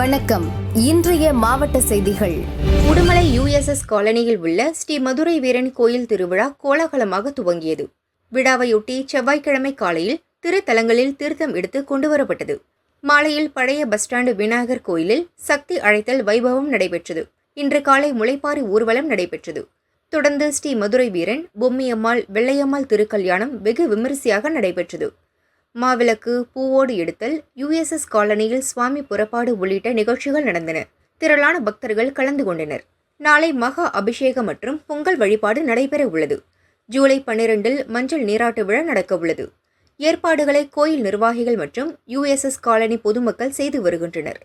வணக்கம். இன்றைய மாவட்ட செய்திகள். உடுமலை யுஎஸ்எஸ் காலனியில் உள்ள ஸ்ரீ மதுரை வீரன் கோயில் திருவிழா கோலாகலமாக துவங்கியது. விழாவையொட்டி செவ்வாய்க்கிழமை காலையில் திருத்தலங்களில் தீர்த்தம் எடுத்து கொண்டுவரப்பட்டது. மாலையில் பழைய பஸ் ஸ்டாண்டு விநாயகர் கோயிலில் சக்தி அழைத்தல் வைபவம் நடைபெற்றது. இன்று காலை முளைப்பாரி ஊர்வலம் நடைபெற்றது. தொடர்ந்து ஸ்ரீ மதுரை வீரன் பொம்மியம்மாள் வெள்ளையம்மாள் திருக்கல்யாணம் வெகு விமரிசையாக நடைபெற்றது. மாவிளக்கு பூவோடு எடுத்தல் யுஎஸ்எஸ் காலனியில் சுவாமி புறப்பாடு உள்ளிட்ட நிகழ்ச்சிகள் நடந்தன. திரளான பக்தர்கள் கலந்து கொண்டனர். நாளை மகா அபிஷேகம் மற்றும் பொங்கல் வழிபாடு நடைபெற உள்ளது. ஜூலை பன்னிரண்டில் மஞ்சள் நீராட்டு விழா நடக்க உள்ளது. ஏற்பாடுகளை கோயில் நிர்வாகிகள் மற்றும் யுஎஸ்எஸ் காலனி பொதுமக்கள் செய்து வருகின்றனர்.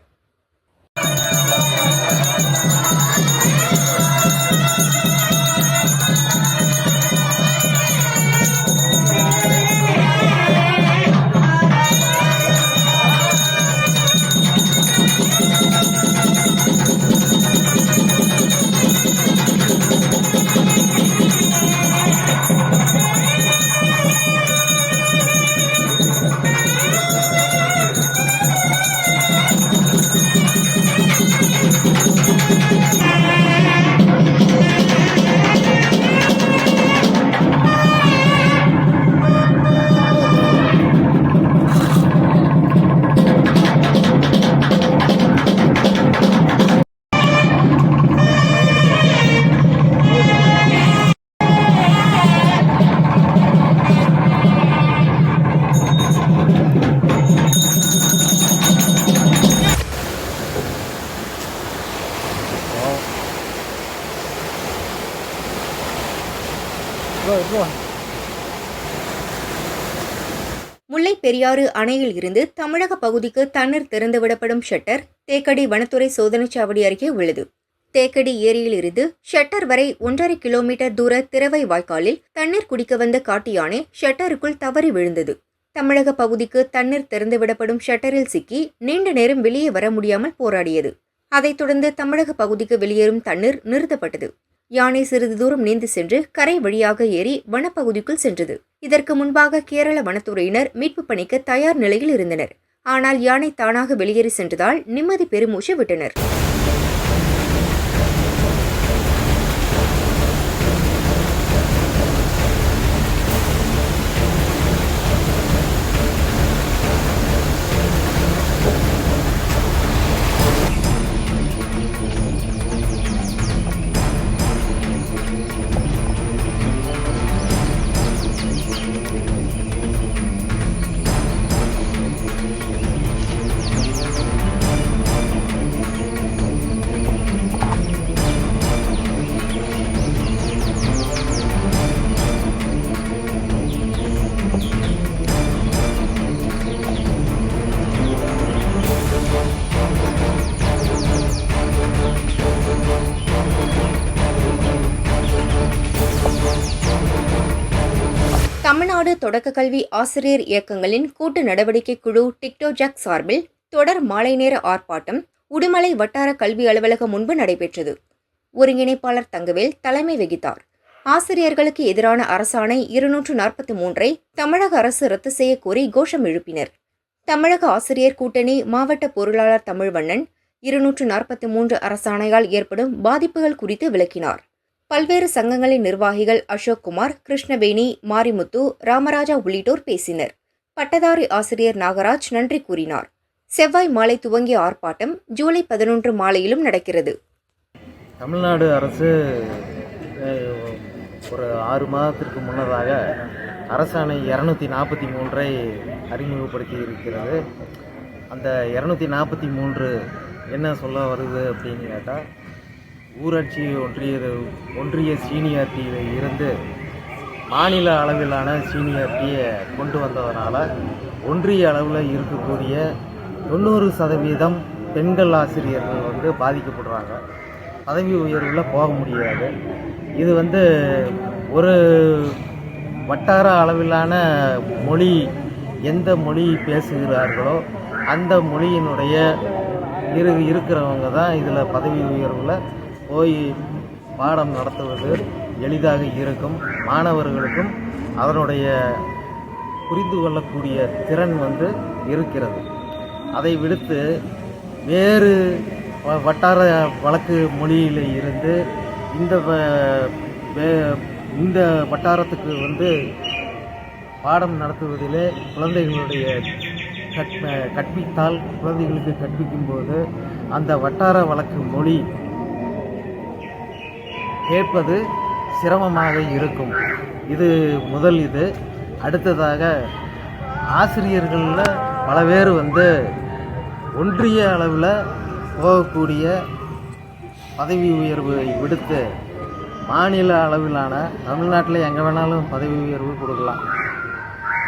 பெரியாறு அணையில் இருந்து தமிழக பகுதிக்கு தண்ணீர் திறந்துவிடப்படும் ஷட்டர் தேக்கடி வனத்துறை சோதனைச் சாவடி அருகே உள்ளது. தேக்கடி ஏரியில் இருந்து ஷட்டர் வரை ஒன்றரை கிலோமீட்டர் தூர திறவை வாய்க்காலில் தண்ணீர் குடிக்க வந்த காட்டு யானை ஷட்டருக்குள் தவறி விழுந்தது. தமிழக பகுதிக்கு தண்ணீர் திறந்துவிடப்படும் ஷட்டரில் சிக்கி நீண்ட நேரம் வெளியே வர முடியாமல் போராடியது. அதைத் தொடர்ந்து தமிழக பகுதிக்கு வெளியேறும் தண்ணீர் நிறுத்தப்பட்டது. யானை சிறிது தூரம் நீந்து சென்று கரை வழியாக ஏறி வனப்பகுதிக்குள் சென்றது. இதற்கு முன்பாக கேரள வனத்துறையினர் மீட்பு பணிக்கு தயார் நிலையில் இருந்தனர். ஆனால் யானை தானாக வெளியேறி சென்றதால் நிம்மதி பெருமூச்சு விட்டனர். தமிழ்நாடு தொடக்க கல்வி ஆசிரியர் இயக்கங்களின் கூட்டு நடவடிக்கை குழு டிக்டோஜாக் சார்பில் தொடர் மாலை நேர ஆர்ப்பாட்டம் உடுமலை வட்டார கல்வி அலுவலகம் முன்பு நடைபெற்றது. ஒருங்கிணைப்பாளர் தங்கவேல் தலைமை வகித்தார். ஆசிரியர்களுக்கு எதிரான அரசாணை இருநூற்று நாற்பத்தி மூன்றை தமிழக அரசு ரத்து செய்யக்கோரி கோரி கோஷம் எழுப்பினர். தமிழக ஆசிரியர் கூட்டணி மாவட்ட பொருளாளர் தமிழ்வண்ணன் இருநூற்று நாற்பத்தி மூன்று அரசாணையால் ஏற்படும் பாதிப்புகள் குறித்து விளக்கினார். பல்வேறு சங்கங்களின் நிர்வாகிகள் அசோக் குமார் கிருஷ்ணவேணி மாரிமுத்து ராமராஜா உள்ளிட்டோர் பேசினர். பட்டதாரி ஆசிரியர் நாகராஜ் நன்றி கூறினார். செவ்வாய் மாலை துவங்கிய ஆர்ப்பாட்டம் ஜூலை பதினொன்று மாலையிலும் நடக்கிறது. தமிழ்நாடு அரசு ஒரு ஆறு மாதத்திற்கு முன்னதாக அரசாணை இரநூத்தி நாற்பத்தி மூன்றை அறிமுகப்படுத்தி இருக்கிறது. அந்த இரநூத்தி நாற்பத்தி மூன்று என்ன சொல்ல வருது அப்படின்னு கேட்டால் ஊராட்சி ஒன்றிய ஒன்றிய சீனியாரிட்டியில் இருந்து மாநில அளவிலான சீனியாரிட்டியை கொண்டு வந்ததனால் ஒன்றிய அளவில் இருக்கக்கூடிய தொண்ணூறு சதவீதம் பெண்கள் ஆசிரியர்கள் வந்து பாதிக்கப்படுறாங்க. பதவி உயர்வில் போக முடியாது. இது வந்து ஒரு வட்டார அளவிலான மொழி எந்த மொழி பேசுகிறார்களோ அந்த மொழியினுடைய இரு இருக்கிறவங்க தான் இதில் பதவி உயர்வில் போய் பாடம் நடத்துவது எளிதாக இருக்கும். மாணவர்களுக்கும் அதனுடைய புரிந்து கொள்ளக்கூடிய திறன் வந்து இருக்கிறது. அதை விடுத்து வேறு வ- வட்டார வழக்கு மொழியில் இருந்து இந்த வ- வே- இந்த வட்டாரத்துக்கு வந்து பாடம் நடத்துவதிலே குழந்தைகளுடைய கற்பித்தால் குழந்தைகளுக்கு கற்பிக்கும்போது அந்த வட்டார வழக்கு மொழி கேட்பது சிரமமாக இருக்கும். இது முதல் இது. அடுத்ததாக ஆசிரியர்களில் பல பேர் வந்து ஒன்றிய அளவில் போகக்கூடிய பதவி உயர்வை விடுத்து மாநில அளவிலான தமிழ்நாட்டில் எங்கே வேணாலும் பதவி உயர்வு கொடுக்கலாம்.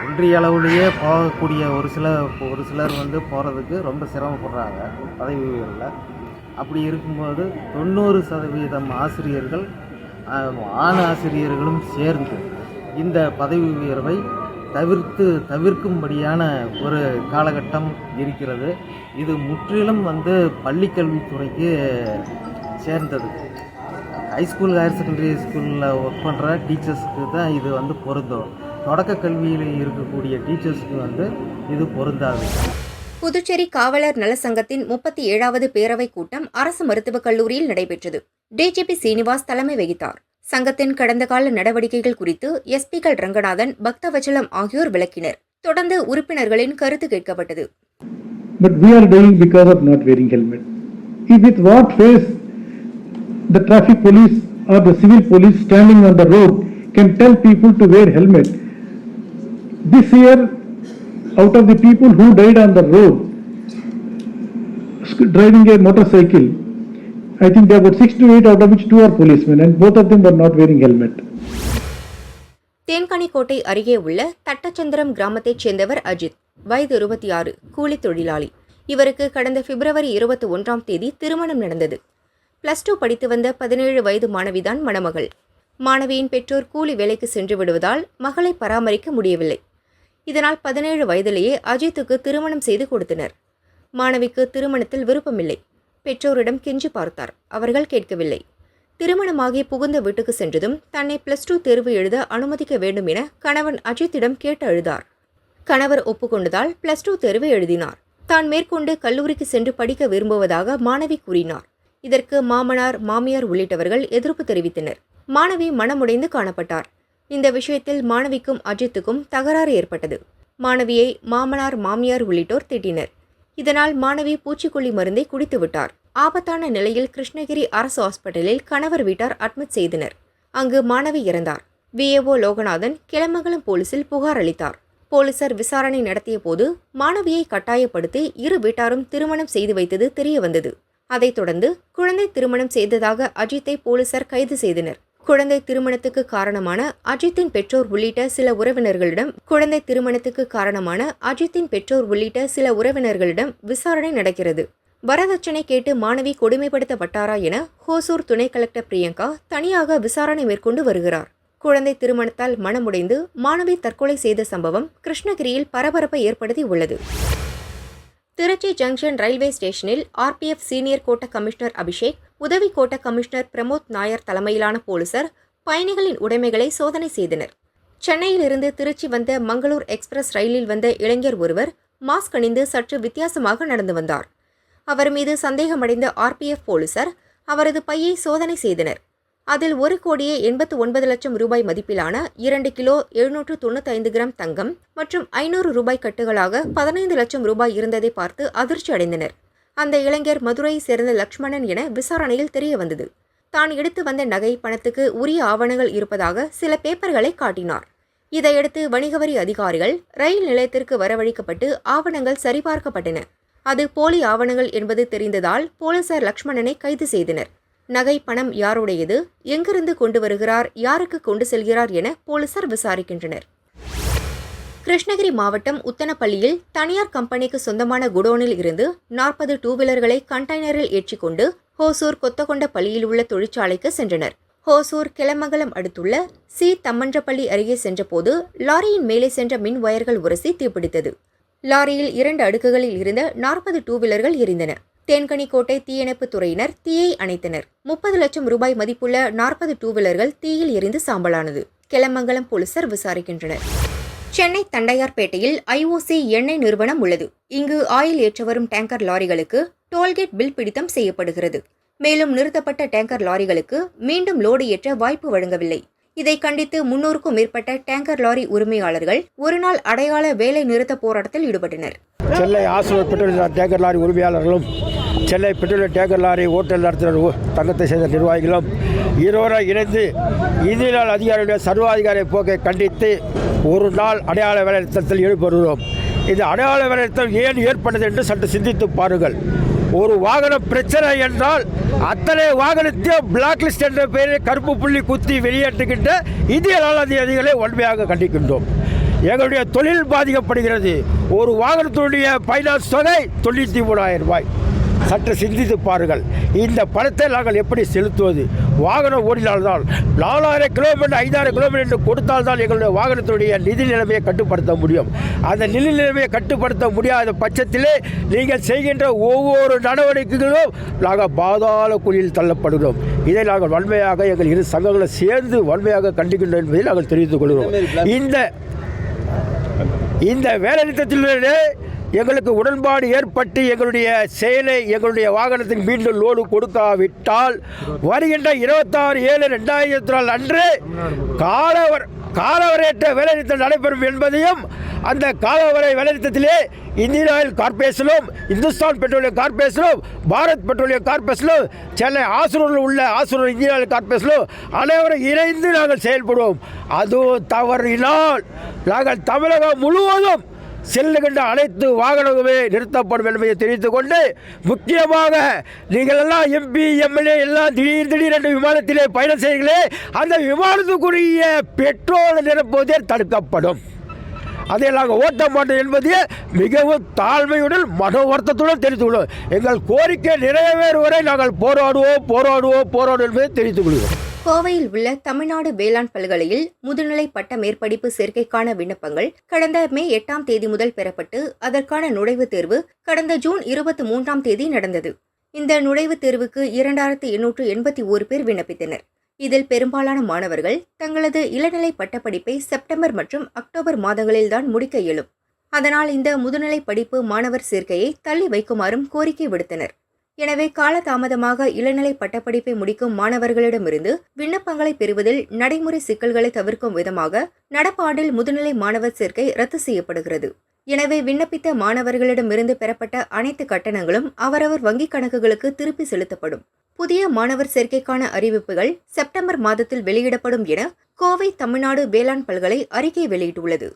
ஒன்றிய அளவுலேயே போகக்கூடிய ஒரு சில ஒரு சிலர் வந்து போகிறதுக்கு ரொம்ப சிரமப்படுறாங்க பதவி உயர்வில். அப்படி இருக்கும்போது தொண்ணூறு சதவீதம் ஆசிரியர்கள் ஆண் ஆசிரியர்களும் சேர்ந்து இந்த பதவி உயர்வை தவிர்த்து தவிர்க்கும்படியான ஒரு காலகட்டம் இருக்கிறது. இது முற்றிலும் வந்து பள்ளிக்கல்வித்துறைக்கு சேர்ந்தது. ஹைஸ்கூல் ஹையர் செகண்டரி ஸ்கூலில் ஒர்க் பண்ணுற டீச்சர்ஸ்க்கு தான் இது வந்து பொருந்தும். தொடக்க கல்வியில் இருக்கக்கூடிய டீச்சர்ஸ்க்கு வந்து இது பொருந்தாது. புதுச்சேரி காவலர் நல சங்கத்தின் முப்பத்தி ஏழாவது பேரவைக் கூட்டம் அரசு மருத்துவக் கல்லூரியில் நடைபெற்றது டிஜிபி சீனிவாஸ் தலைமை வகித்தார் சங்கத்தின் கடந்த கால நடவடிக்கைகள் குறித்து எஸ்பிகள் ரங்கநாதன் பக்தவச்சலம் ஆகியோர் விளக்கினர் தொடர்ந்து உறுப்பினர்களின் கருத்து கேட்கப்பட்டது but we are doing because of not wearing helmet. If with what face the traffic police or the civil police standing on the road can tell people to wear helmet. This year, out of the people who died on the road, driving a motorcycle, I think there were six to eight out of which two are policemen and both of them were not wearing helmet. Denkanikottai அருகே உள்ள தட்டச்சந்திரம் கிராமத்தைச் சேர்ந்தவர் அஜித். வயது இருபத்தி ஆறு கூலி தொழிலாளி. இவருக்கு கடந்த பிப்ரவரி இருபத்தி ஒன்றாம் தேதி திருமணம் நடந்தது. பிளஸ் டூ படித்து வந்த பதினேழு வயது மாணவிதான் மணமகள். மாணவியின் பெற்றோர் கூலி வேலைக்கு சென்று விடுவதால் மகளை பராமரிக்க முடியவில்லை. இதனால் பதினேழு வயதிலேயே அஜித்துக்கு திருமணம் செய்து கொடுத்தனர். மாணவிக்கு திருமணத்தில் விருப்பமில்லை. பெற்றோரிடம் கெஞ்சி பார்த்தார். அவர்கள் கேட்கவில்லை. திருமணமாகி புகுந்த வீட்டுக்கு சென்றதும் தன்னை பிளஸ் டூ தேர்வு எழுத அனுமதிக்க வேண்டும் என கணவன் அஜித்திடம் கேட்டு அழுதார். கணவர் ஒப்புக்கொண்டதால் பிளஸ் டூ தேர்வு எழுதினார். தான் மேற்கொண்டு கல்லூரிக்கு சென்று படிக்க விரும்புவதாக மாணவி கூறினார். இதற்கு மாமனார் மாமியார் உள்ளிட்டவர்கள் எதிர்ப்பு தெரிவித்தனர். மாணவி மனமுடைந்து காணப்பட்டார். இந்த விஷயத்தில் மாணவிக்கும் அஜித்துக்கும் தகராறு ஏற்பட்டது. மாணவியை மாமனார் மாமியார் உள்ளிட்டோர் திட்டினர். இதனால் மாணவி பூச்சிக்கொல்லி மருந்தை குடித்துவிட்டார் ஆபத்தான நிலையில் கிருஷ்ணகிரி அரசு ஹாஸ்பிட்டலில் கணவர் வீட்டார் அட்மிட் செய்தனர். அங்கு மாணவி இறந்தார். விஏஓ லோகநாதன் கிளமங்கலம் போலீசில் புகார் அளித்தார். போலீசார் விசாரணை நடத்திய போது மாணவியை கட்டாயப்படுத்தி இரு வீட்டாரும் திருமணம் செய்து வைத்தது தெரிய வந்தது அதைத் தொடர்ந்து குழந்தை திருமணம் செய்ததாக அஜித்தை போலீசார் கைது செய்தனர். குழந்தை திருமணத்துக்கு காரணமான அஜித்தின் பெற்றோர் உள்ளிட்ட சில உறவினர்களிடம் குழந்தை திருமணத்துக்கு காரணமான அஜித்தின் பெற்றோர் உள்ளிட்ட சில உறவினர்களிடம் விசாரணை நடக்கிறது. வரதட்சணை கேட்டு மாணவி கொடுமைப்படுத்தப்பட்டாரா என ஹோசூர் துணை கலெக்டர் பிரியங்கா தனியாக விசாரணை மேற்கொண்டு வருகிறார். குழந்தை திருமணத்தால் மனமுடைந்து மாணவி தற்கொலை செய்த சம்பவம் கிருஷ்ணகிரியில் பரபரப்பை ஏற்படுத்தி உள்ளது திருச்சி ஜங்ஷன் ரயில்வே ஸ்டேஷனில் ஆர்பிஎஃப் சீனியர் கோட்ட கமிஷனர் அபிஷேக் உதவி கோட்ட கமிஷனர் பிரமோத் நாயர் தலைமையிலான போலீசார் பயணிகளின் உடைமைகளை சோதனை செய்தனர். சென்னையிலிருந்து திருச்சி வந்த மங்களூர் எக்ஸ்பிரஸ் ரயிலில் வந்த இளைஞர் ஒருவர் மாஸ்க் அணிந்து சற்று வித்தியாசமாக நடந்து வந்தார். அவர் மீது சந்தேகமடைந்த ஆர்பிஎஃப் போலீசார் அவரது பையை சோதனை செய்தனர். அதில் ஒரு கோடியே எண்பத்து ஒன்பது லட்சம் ரூபாய் மதிப்பிலான இரண்டு கிலோ எழுநூற்று தொண்ணூற்றி ஐந்து கிராம் தங்கம் மற்றும் ஐநூறு ரூபாய் கட்டுகளாக பதினைந்து லட்சம் ரூபாய் இருந்ததை பார்த்து அதிர்ச்சி அடைந்தனர். அந்த இளைஞர் மதுரையை சேர்ந்த லக்ஷ்மணன் என விசாரணையில் தெரிய வந்தது. தான் எடுத்து வந்த நகை பணத்துக்கு உரிய ஆவணங்கள் இருப்பதாக சில பேப்பர்களை காட்டினார். இதையடுத்து வணிக வரி அதிகாரிகள் ரயில் நிலையத்திற்கு வரவழைக்கப்பட்டு ஆவணங்கள் சரிபார்க்கப்பட்டன. அது போலி ஆவணங்கள் என்பது தெரிந்ததால் போலீசார் லக்ஷ்மணனை கைது செய்தனர். நகை பணம் யாருடையது? எங்கிருந்து கொண்டு வருகிறார்? யாருக்கு கொண்டு செல்கிறார் என போலீசார் விசாரிக்கின்றனர். கிருஷ்ணகிரி மாவட்டம் உத்தனப்பள்ளியில் தனியார் கம்பெனிக்கு சொந்தமான குடோனில் இருந்து நாற்பது டூ வீலர்களை கண்டெய்னரில் ஏற்றிக்கொண்டு ஹோசூர் கொத்தகொண்ட பள்ளியில் உள்ள தொழிற்சாலைக்கு சென்றனர். ஹோசூர் கிளமங்கலம் அடுத்துள்ள சி. தம்மன்றப்பள்ளி அருகே சென்றபோது லாரியின் மேலே சென்ற மின் வயர்கள் உரசி தீப்பிடித்தது. லாரியில் இரண்டு அடுக்குகளில் இருந்த நாற்பது டூ வீலர்கள் எரிந்தன. தேன்கனிக்கோட்டை தீயணைப்புத் துறையினர் தீயை அணைத்தனர். முப்பது லட்சம் ரூபாய் மதிப்புள்ள நாற்பது டூ வீலர்கள் தீயில் எரிந்து சாம்பலானது. கிளமங்கலம் போலீசார் விசாரிக்கின்றனர். சென்னை தண்டையார்பேட்டையில் ஐஓசி எண்ணெய் நிறுவனம் உள்ளது. இங்கு ஆயில் ஏற்ற வரும் டேங்கர் லாரிகளுக்கு டோல்கேட் பில் பிடித்தம் செய்யப்படுகிறது. மேலும் நிறுத்தப்பட்ட டேங்கர் லாரிகளுக்கு மீண்டும் லோடு ஏற்ற வாய்ப்பு வழங்கவில்லை. இதை கண்டித்து முன்னூறுக்கும் மேற்பட்ட டேங்கர் லாரி உரிமையாளர்கள் ஒருநாள் அடையாள வேலை நிறுத்த போராட்டத்தில் ஈடுபட்டனர். சென்னை ஆசிரியர் பெட்ரோல் டேங்கர் லாரி உரிமையாளர்களும் Chennai petrol tanker lorry hotel நடத்துகிற தங்கத்தை சேர்ந்த நிர்வாகிகளும் இருவரும் இணைந்து இந்திய நாள் அதிகாரியுடைய சர்வாதிகாரி போக்கை கண்டித்து ஒரு நாள் அடையாள வேலைநிறுத்தத்தில் ஈடுபடுகிறோம். இது அடையாள வேலைநிறுத்தம் ஏன் ஏற்பட்டது என்று சற்று சிந்தித்து பாருங்கள். ஒரு வாகன பிரச்சனை என்றால் அத்தனை வாகனத்தையும் பிளாக் லிஸ்ட் என்ற பெயரில் கருப்பு புள்ளி குத்தி வெளியேற்றுகின்ற இந்திய நாள் வன்மையாக கண்டிக்கின்றோம். எங்களுடைய தொழில் பாதிக்கப்படுகிறது. ஒரு வாகனத்தினுடைய பைனான்ஸ் தொகை தொண்ணூற்றி மூணாயிரம் ரூபாய். சற்று சிந்தித்து பாருங்கள். இந்த பணத்தை நாங்கள் எப்படி செலுத்துவது? வாகனம் ஓடினால்தான் நாலாயிரம் கிலோமீட்டர் ஐந்தாயிரம் கிலோமீட்டர் கொடுத்தால்தான் எங்களுடைய வாகனத்தினுடைய நிதி நிலைமையை கட்டுப்படுத்த முடியும். அந்த நிதி நிலைமையை கட்டுப்படுத்த முடியாத பட்சத்திலே நீங்கள் செய்கின்ற ஒவ்வொரு நடவடிக்கைகளும் நாங்கள் பாதாள குழியில் தள்ளப்படுகிறோம். இதை நாங்கள் வன்மையாக எங்கள் இரு சங்கங்களை சேர்ந்து வன்மையாக கண்டிக்கின்றோம் என்பதை நாங்கள் தெரிவித்துக் கொள்கிறோம். இந்த இந்த வேலைநிறுத்தத்திலே எங்களுக்கு உடன்பாடு ஏற்பட்டு எங்களுடைய செயலை எங்களுடைய வாகனத்தின் மீண்டும் லோடு கொடுக்காவிட்டால் வருகின்ற இருபத்தாறு ஏழு ரெண்டாயிரத்தி நாலு அன்று காலவர் காலவரையற்ற வேலைநிறுத்தம் நடைபெறும் என்பதையும் அந்த காலவரை வேலைநிறுத்தத்திலே இந்தியன் ஆயில் கார்பரேஷனும் இந்துஸ்தான் பெட்ரோலியம் கார்பரேஷனும் பாரத் பெட்ரோலியம் கார்பரேஷனும் சென்னை ஆசூரில் உள்ள ஆசூர் இந்தியன் ஆயில் கார்பரேஷனும் அனைவரும் இணைந்து நாங்கள் செயல்படுவோம். அதுவும் தவறினால் நாங்கள் தமிழகம் முழுவதும் செல்லுகின்ற அனைத்து வாகனங்களுமே நிறுத்தப்படும் என்பதை தெரிவித்துக் கொண்டு முக்கியமாக நீங்கள் எல்லாம் எம்பி எம்எல்ஏ எல்லாம் திடீர் திடீர் என்று விமானத்திலே பயணம் செய்கிறீர்களே அந்த விமானத்துக்குரிய பெட்ரோல் நிரப்புவதே தடுக்கப்படும். அதை நாங்கள் ஓட்ட மாட்டோம் என்பது மிகவும் தாழ்மையுடன் மன வருத்தத்துடன் தெரிவித்துக் கொள்வோம் எங்கள் கோரிக்கை நிறைவேறுவரை நாங்கள் போராடுவோம் போராடுவோம் போராடுவோம் என்பதை தெரிவித்துக் கொள்கிறோம். கோவையில் உள்ள தமிழ்நாடு வேளாண் பல்கலையில் முதுநிலை பட்ட மேற்படிப்பு சேர்க்கைக்கான விண்ணப்பங்கள் கடந்த மே எட்டாம் தேதி முதல் பெறப்பட்டு அதற்கான நுழைவுத் தேர்வு கடந்த ஜூன் இருபத்தி மூன்றாம் தேதி நடந்தது. இந்த நுழைவுத் தேர்வுக்கு இரண்டாயிரத்து எண்ணூற்று எண்பத்தி ஓரு பேர் விண்ணப்பித்தனர். இதில் பெரும்பாலான மாணவர்கள் தங்களது இளநிலை பட்டப்படிப்பை செப்டம்பர் மற்றும் அக்டோபர் மாதங்களில்தான் முடிக்க இயலும். அதனால் இந்த முதுநிலை படிப்பு மாணவர் சேர்க்கையை தள்ளி வைக்குமாறும் கோரிக்கை விடுத்தனர். எனவே காலதாமதமாக இளநிலை பட்டப்படிப்பை முடிக்கும் மாணவர்களிடமிருந்து விண்ணப்பங்களை பெறுவதில் நடைமுறை சிக்கல்களை தவிர்க்கும் விதமாக நடப்பாண்டில் முதுநிலை மாணவர் சேர்க்கை ரத்து செய்யப்படுகிறது. எனவே விண்ணப்பித்த மாணவர்களிடமிருந்து பெறப்பட்ட அனைத்து கட்டணங்களும் அவரவர் வங்கிக் கணக்குகளுக்கு திருப்பி செலுத்தப்படும். புதிய மாணவர் சேர்க்கைக்கான அறிவிப்புகள் செப்டம்பர் மாதத்தில் வெளியிடப்படும் என கோவை தமிழ்நாடு வேளாண் பல்கலை அறிக்கை வெளியிட்டுள்ளது.